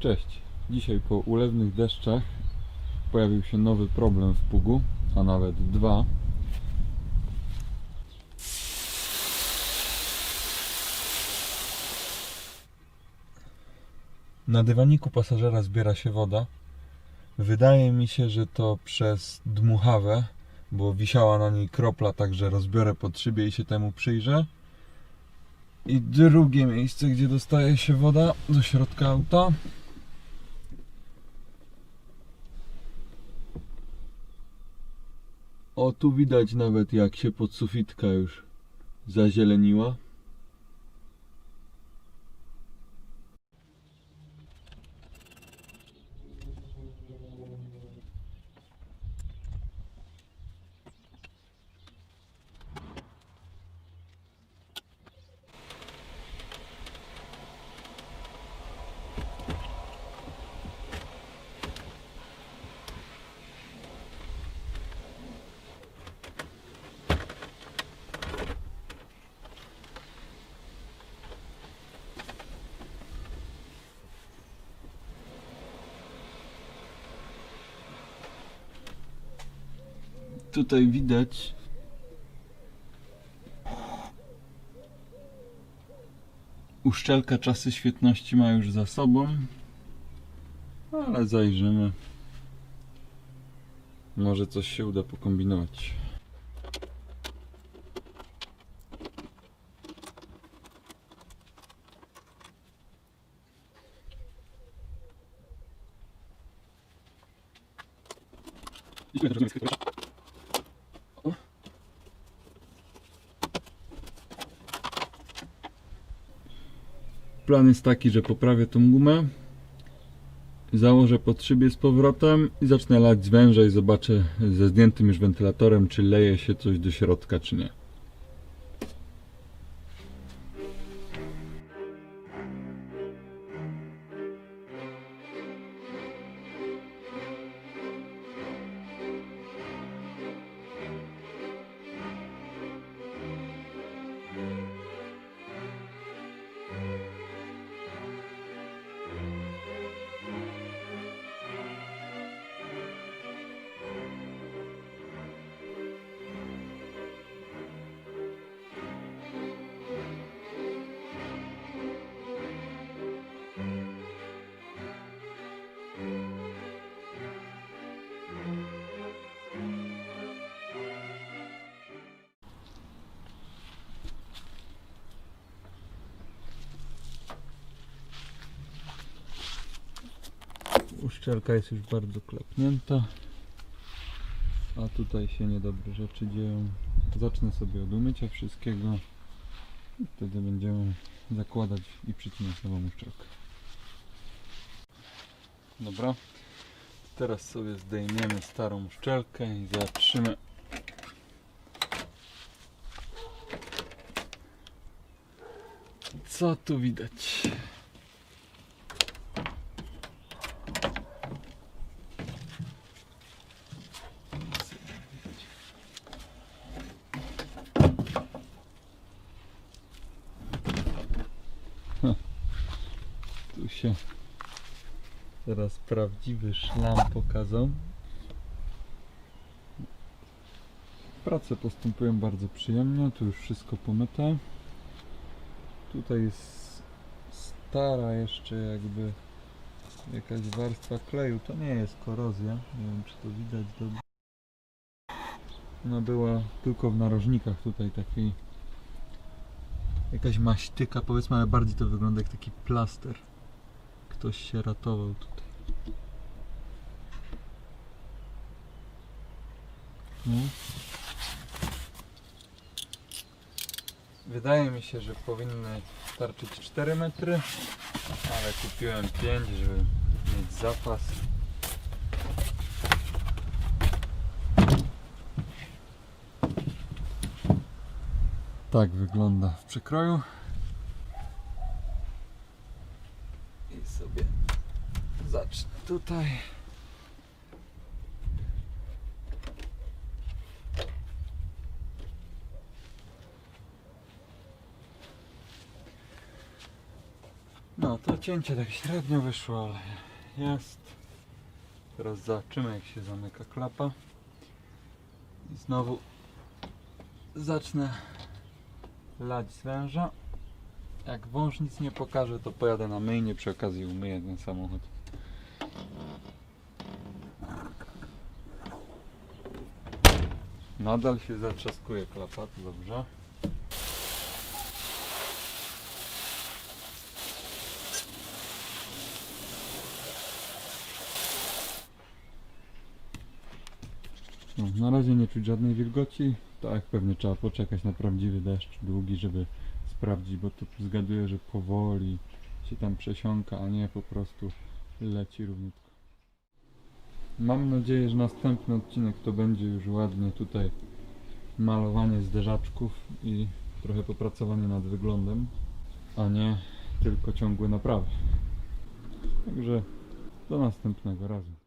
Cześć. Dzisiaj po ulewnych deszczach pojawił się nowy problem w Pugu, a nawet dwa. Na dywaniku pasażera zbiera się woda. Wydaje mi się, że to przez dmuchawę, bo wisiała na niej kropla, także rozbiorę pod szybie i się temu przyjrzę. I drugie miejsce, gdzie dostaje się woda do środka auta. O, tu widać nawet jak się podsufitka już zazieleniła. Tutaj widać Uszczelka czasy świetności ma już za sobą, ale zajrzymy. Może coś się uda pokombinować. Plan jest taki, że poprawię tą gumę, założę pod szybie z powrotem i zacznę lać z i zobaczę ze zdjętym już wentylatorem, czy leje się coś do środka, czy nie. Uszczelka jest już bardzo klepnięta. A tutaj się niedobre rzeczy dzieją. Zacznę sobie od umycia wszystkiego. I wtedy będziemy zakładać i przycinać nową uszczelkę. Dobra. Teraz sobie zdejmiemy starą uszczelkę i zobaczymy. Co tu widać? Się teraz prawdziwy szlam pokazał. Prace postępują bardzo przyjemnie, tu już wszystko pomyte. Tutaj jest stara jeszcze jakby jakaś warstwa kleju. To nie jest korozja, nie wiem czy to widać dobrze. Ona była tylko w narożnikach tutaj takiej jakaś maśtyka powiedzmy, ale bardziej to wygląda jak taki plaster. Ktoś się ratował tutaj. No. Wydaje mi się, że powinny starczyć 4 metry, ale kupiłem 5, żeby mieć zapas. Tak wygląda w przekroju. Sobie zacznę tutaj. No to cięcie tak średnio wyszło, ale jest. Teraz zobaczymy jak się zamyka klapa. I znowu zacznę lać z węża. Jak wąż nic nie pokaże, to pojadę na myjnie, przy okazji umyję ten samochód. Nadal się zatrzaskuje klapa, to dobrze. No, na razie nie czuć żadnej wilgoci. Tak, pewnie trzeba poczekać na prawdziwy deszcz długi, żeby sprawdzić, bo tu zgaduję, że powoli się tam przesiąka, a nie po prostu leci równiutko. Mam nadzieję, że następny odcinek to będzie już ładnie tutaj malowanie zderzaczków i trochę popracowanie nad wyglądem, a nie tylko ciągłe naprawy. Także do następnego razu.